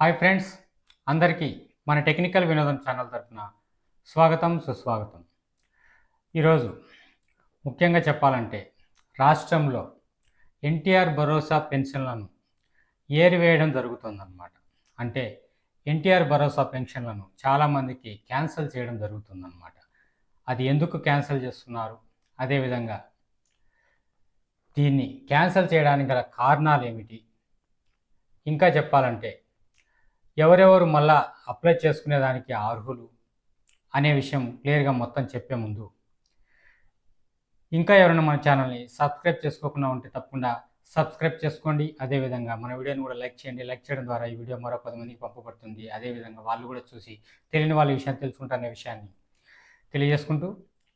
Hi friends అందరికీ మన technical వినోదం ఛానల్ తరఫున స్వాగతం సుస్వాగతం. ఈరోజు ముఖ్యంగా చెప్పాలంటే రాష్ట్రంలో ఎన్టీఆర్ భరోసా పెన్షన్లను ఏరివేయడం జరుగుతుందన్నమాట. అంటే ఎన్టీఆర్ భరోసా పెన్షన్లను చాలామందికి క్యాన్సిల్ చేయడం జరుగుతుందన్నమాట. అది ఎందుకు క్యాన్సిల్ చేస్తున్నారు? అదేవిధంగా దీన్ని క్యాన్సిల్ చేయడానికి గల కారణాలు ఏమిటి? ఇంకా చెప్పాలంటే ఎవరెవరు మళ్ళా అప్లై చేసుకునేదానికి అర్హులు అనే విషయం క్లియర్గా మొత్తం చెప్పే ముందు ఇంకా ఎవరైనా మన ఛానల్ని సబ్స్క్రైబ్ చేసుకోకుండా ఉంటే తప్పకుండా సబ్స్క్రైబ్ చేసుకోండి. అదేవిధంగా మన వీడియోని కూడా లైక్ చేయండి. లైక్ చేయడం ద్వారా ఈ వీడియో మరో పది మందికి పంపబడుతుంది. అదేవిధంగా వాళ్ళు కూడా చూసి తెలియని వాళ్ళ విషయాన్ని తెలుసుకుంటారనే విషయాన్ని తెలియజేసుకుంటూ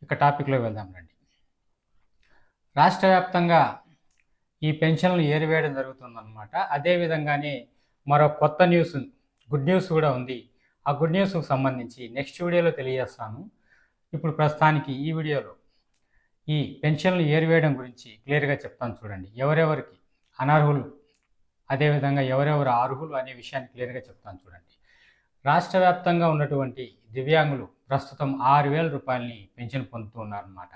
ఇక టాపిక్లో వెళ్దాం రండి. రాష్ట్ర వ్యాప్తంగా ఈ పెన్షన్లు ఏరివేయడం జరుగుతుందన్నమాట. అదేవిధంగానే మరో కొత్త న్యూస్ గుడ్ న్యూస్ కూడా ఉంది. ఆ గుడ్ న్యూస్కి సంబంధించి నెక్స్ట్ వీడియోలో తెలియజేస్తాను. ఇప్పుడు ప్రస్తుతానికి ఈ వీడియోలో ఈ పెన్షన్లు ఏరివేయడం గురించి క్లియర్గా చెప్తాను చూడండి. ఎవరెవరికి అనర్హులు అదేవిధంగా ఎవరెవరు అర్హులు అనే విషయాన్ని క్లియర్గా చెప్తాను చూడండి. రాష్ట్ర వ్యాప్తంగా ఉన్నటువంటి దివ్యాంగులు ప్రస్తుతం ఆరు వేల రూపాయలని పెన్షన్ పొందుతూ ఉన్నారన్నమాట.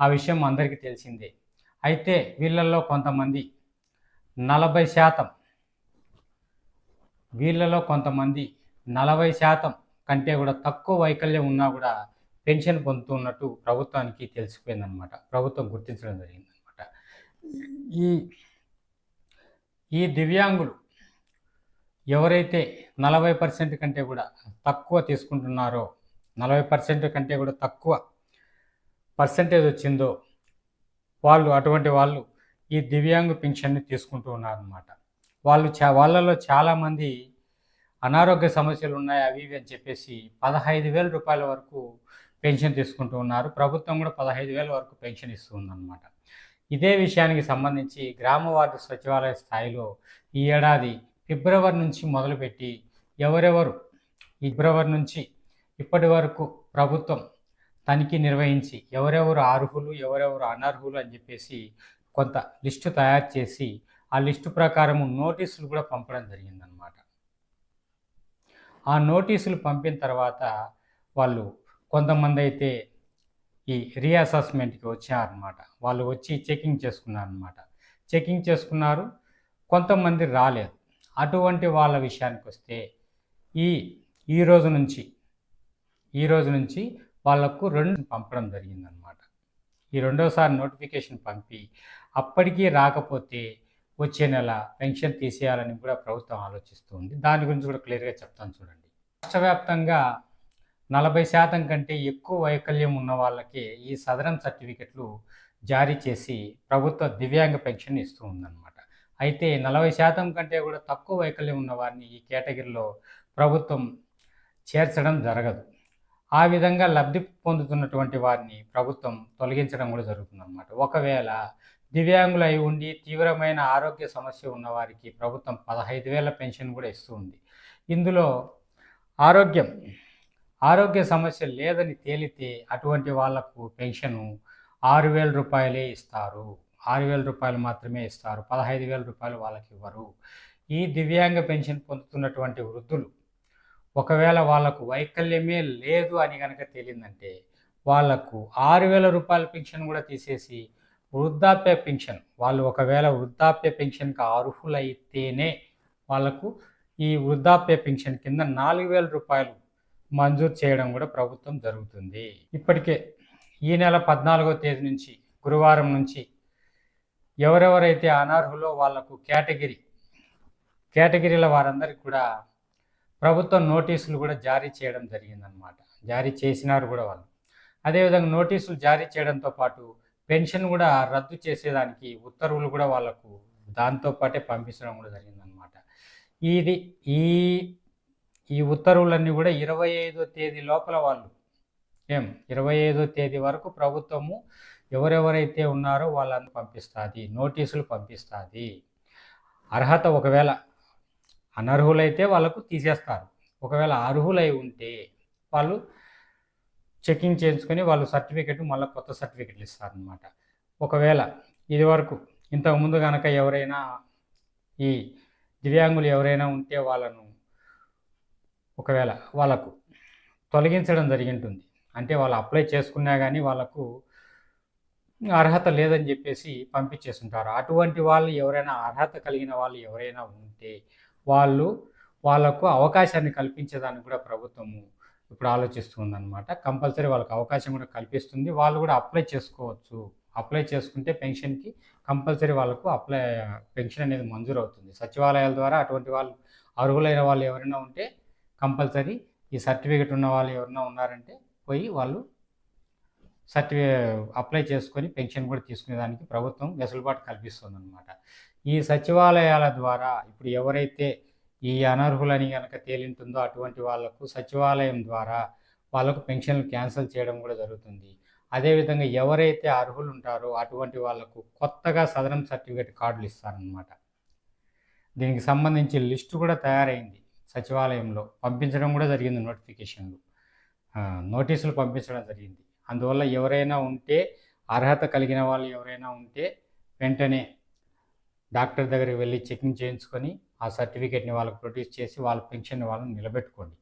ఆ విషయం అందరికీ తెలిసిందే. అయితే వీళ్ళల్లో కొంతమంది నలభై శాతం వీళ్ళలో కొంతమంది నలభై శాతం కంటే కూడా తక్కువ వైకల్యం ఉన్నా కూడా పెన్షన్ పొందుతున్నట్టు ప్రభుత్వానికి తెలిసిపోయిందనమాట ప్రభుత్వం గుర్తించడం జరిగిందనమాట ఈ ఈ దివ్యాంగులు ఎవరైతే నలభై పర్సెంట్ కంటే కూడా తక్కువ తీసుకుంటున్నారో నలభై పర్సెంట్ కంటే కూడా తక్కువ పర్సెంటేజ్ వచ్చిందో వాళ్ళు అటువంటి వాళ్ళు ఈ దివ్యాంగ పింఛన్ని తీసుకుంటూ ఉన్నారనమాట వాళ్ళు చా వాళ్ళలో చాలామంది అనారోగ్య సమస్యలు ఉన్నాయి అవి ఇవి అని చెప్పేసి పదహైదు వేల రూపాయల వరకు పెన్షన్ తీసుకుంటూ ఉన్నారు. ప్రభుత్వం కూడా పదహైదు వేల వరకు పెన్షన్ ఇస్తుందన్నమాట ఇదే విషయానికి సంబంధించి గ్రామ వార్డు సచివాలయ స్థాయిలో ఈ ఏడాది ఫిబ్రవరి నుంచి మొదలుపెట్టి ఎవరెవరు ఫిబ్రవరి నుంచి ఇప్పటి వరకు ప్రభుత్వం తనిఖీ నిర్వహించి ఎవరెవరు అర్హులు ఎవరెవరు అనర్హులు అని చెప్పేసి కొంత లిస్టు తయారు చేసి ఆ లిస్టు ప్రకారము నోటీసులు కూడా పంపడం జరిగిందనమాట ఆ నోటీసులు పంపిన తర్వాత వాళ్ళు కొంతమంది అయితే ఈ రీఅసెస్మెంట్కి వచ్చారనమాట వాళ్ళు వచ్చి చెకింగ్ చేసుకున్నారనమాట చెకింగ్ చేసుకున్నారు. కొంతమంది రాలేదు. అటువంటి వాళ్ళ విషయానికి వస్తే ఈ ఈ రోజు నుంచి ఈ రోజు నుంచి వాళ్ళకు రెండు పంపడం జరిగిందనమాట ఈ రెండోసారి నోటిఫికేషన్ పంపి అప్పటికీ రాకపోతే వచ్చే నెల పెన్షన్ తీసేయాలని కూడా ప్రభుత్వం ఆలోచిస్తుంది దాని గురించి కూడా క్లియర్గా చెప్తాను చూడండి. రాష్ట్ర వ్యాప్తంగా నలభై శాతం కంటే ఎక్కువ వైకల్యం ఉన్న వాళ్ళకి ఈ సదరన్ సర్టిఫికెట్లు జారీ చేసి ప్రభుత్వ దివ్యాంగ పెన్షన్ ఇస్తూ ఉందన్నమాట. అయితే నలభై శాతం కంటే కూడా తక్కువ వైకల్యం ఉన్న వారిని ఈ కేటగిరీలో ప్రభుత్వం చేర్చడం జరగదు. ఆ విధంగా లబ్ధి పొందుతున్నటువంటి వారిని ప్రభుత్వం తొలగించడం కూడా జరుగుతుందన్నమాట. ఒకవేళ దివ్యాంగులు అయి ఉండి తీవ్రమైన ఆరోగ్య సమస్య ఉన్నవారికి ప్రభుత్వం పదహైదు వేల పెన్షన్ కూడా ఇస్తూ ఉంది. ఇందులో ఆరోగ్యం ఆరోగ్య సమస్య లేదని తేలితే అటువంటి వాళ్ళకు పెన్షను ఆరు వేల రూపాయలే ఇస్తారు. ఆరు వేల రూపాయలు మాత్రమే ఇస్తారు. పదహైదు వేల రూపాయలు వాళ్ళకి ఇవ్వరు. ఈ దివ్యాంగ పెన్షన్ పొందుతున్నటువంటి వృద్ధులు ఒకవేళ వాళ్ళకు వైకల్యమే లేదు అని కనుక తేలిందంటే వాళ్ళకు ఆరు వేల రూపాయల పెన్షన్ కూడా తీసేసి వృద్ధాప్య పెన్షన్. వాళ్ళు ఒకవేళ వృద్ధాప్య పెన్షన్కి అర్హులైతేనే వాళ్ళకు ఈ వృద్ధాప్య పెన్షన్ కింద నాలుగు వేల రూపాయలు మంజూరు చేయడం కూడా ప్రభుత్వం జరుగుతుంది. ఇప్పటికే ఈ నెల పద్నాలుగో తేదీ నుంచి గురువారం నుంచి ఎవరెవరైతే అనర్హులో వాళ్ళకు కేటగిరీ కేటగిరీల వారందరికీ కూడా ప్రభుత్వం నోటీసులు కూడా జారీ చేయడం జరిగిందనమాట జారీ చేసినారు కూడా వాళ్ళు. అదేవిధంగా నోటీసులు జారీ చేయడంతో పాటు పెన్షన్ కూడా రద్దు చేసేదానికి ఉత్తర్వులు కూడా వాళ్ళకు దాంతో పాటే పంపించడం కూడా జరిగిందనమాట ఇది ఈ ఈ ఉత్తర్వులన్నీ కూడా ఇరవై ఐదో తేదీ లోపల వాళ్ళు ఏం? ఇరవై ఐదో తేదీ వరకు ప్రభుత్వము ఎవరెవరైతే ఉన్నారో వాళ్ళని పంపిస్తుంది నోటీసులు పంపిస్తుంది. అర్హత ఒకవేళ అనర్హులైతే వాళ్ళకు తీసేస్తారు. ఒకవేళ అర్హులై ఉంటే వాళ్ళు చెకింగ్ చేయించుకొని వాళ్ళు సర్టిఫికెట్ మళ్ళీ కొత్త సర్టిఫికెట్లు ఇస్తారనమాట ఒకవేళ ఇదివరకు ఇంతకుముందు కనుక ఎవరైనా ఈ దివ్యాంగులు ఎవరైనా ఉంటే వాళ్ళను ఒకవేళ వాళ్ళకు తొలగించడం జరిగి ఉంటుంది అంటే వాళ్ళు అప్లై చేసుకున్నా కానీ వాళ్ళకు అర్హత లేదని చెప్పేసి పంపించేస్తుంటారు అటువంటి వాళ్ళు ఎవరైనా అర్హత కలిగిన వాళ్ళు ఎవరైనా ఉంటే వాళ్ళు వాళ్ళకు అవకాశాన్ని కల్పించేదానికి కూడా ప్రభుత్వము ఇప్పుడు ఆలోచిస్తుందన్నమాట. కంపల్సరీ వాళ్ళకి అవకాశం కూడా కల్పిస్తుంది. వాళ్ళు కూడా అప్లై చేసుకోవచ్చు. అప్లై చేసుకుంటే పెన్షన్కి కంపల్సరీ వాళ్ళకు అప్లై పెన్షన్ అనేది మంజూరు అవుతుంది సచివాలయాల ద్వారా అటువంటి వాళ్ళు అర్హులైన వాళ్ళు ఎవరైనా ఉంటే కంపల్సరీ ఈ సర్టిఫికేట్ ఉన్న వాళ్ళు ఎవరైనా ఉన్నారంటే పోయి వాళ్ళు సర్టిఫి అప్లై చేసుకొని పెన్షన్ కూడా తీసుకునేదానికి ప్రభుత్వం వెసులుబాటు కల్పిస్తుంది అనమాట ఈ సచివాలయాల ద్వారా ఇప్పుడు ఎవరైతే ఈ అనర్హులని కనుక తేలింటుందో అటువంటి వాళ్ళకు సచివాలయం ద్వారా వాళ్ళకు పెన్షన్లు క్యాన్సిల్ చేయడం కూడా జరుగుతుంది. అదేవిధంగా ఎవరైతే అర్హులు ఉంటారో అటువంటి వాళ్ళకు కొత్తగా సదరం సర్టిఫికేట్ కార్డులు ఇస్తారనమాట దీనికి సంబంధించి లిస్టు కూడా తయారైంది సచివాలయంలో. పంపించడం కూడా జరిగింది నోటిఫికేషన్లు. నోటీసులు పంపించడం జరిగింది. అందువల్ల ఎవరైనా ఉంటే అర్హత కలిగిన వాళ్ళు ఎవరైనా ఉంటే వెంటనే డాక్టర్ దగ్గరికి వెళ్ళి చెకింగ్ చేయించుకొని ఆ సర్టిఫికేట్ని వాళ్ళకి ప్రొడ్యూస్ చేసి వాళ్ళ పెన్షన్ వాళ్ళని నిలబెట్టుకోండి.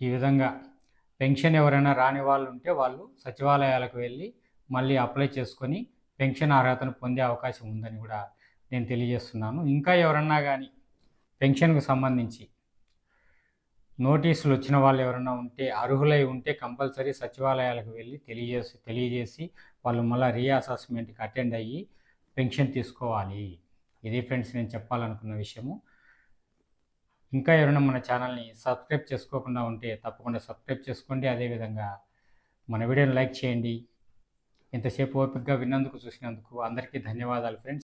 ఈ విధంగా పెన్షన్ ఎవరైనా రాని వాళ్ళు ఉంటే వాళ్ళు సచివాలయాలకు వెళ్ళి మళ్ళీ అప్లై చేసుకొని పెన్షన్ అర్హతను పొందే అవకాశం ఉందని కూడా నేను తెలియజేస్తున్నాను. ఇంకా ఎవరన్నా కానీ పెన్షన్కు సంబంధించి నోటీసులు వచ్చిన వాళ్ళు ఎవరైనా ఉంటే అర్హులై ఉంటే కంపల్సరీ సచివాలయాలకు వెళ్ళి తెలియజేసి తెలియజేసి వాళ్ళు మళ్ళీ రీఅసెస్మెంట్కి అటెండ్ అయ్యి పెన్షన్ తీసుకోవాలి. ఇది ఫ్రెండ్స్ నేను చెప్పాలనుకున్న విషయము. ఇంకా ఎవరైనా మన ఛానల్ని సబ్స్క్రైబ్ చేసుకోకుండా ఉంటే తప్పకుండా సబ్స్క్రైబ్ చేసుకోండి. అదేవిధంగా మన వీడియోని లైక్ చేయండి. ఇంతసేపు ఓపికగా విన్నందుకు చూసినందుకు అందరికీ ధన్యవాదాలు ఫ్రెండ్స్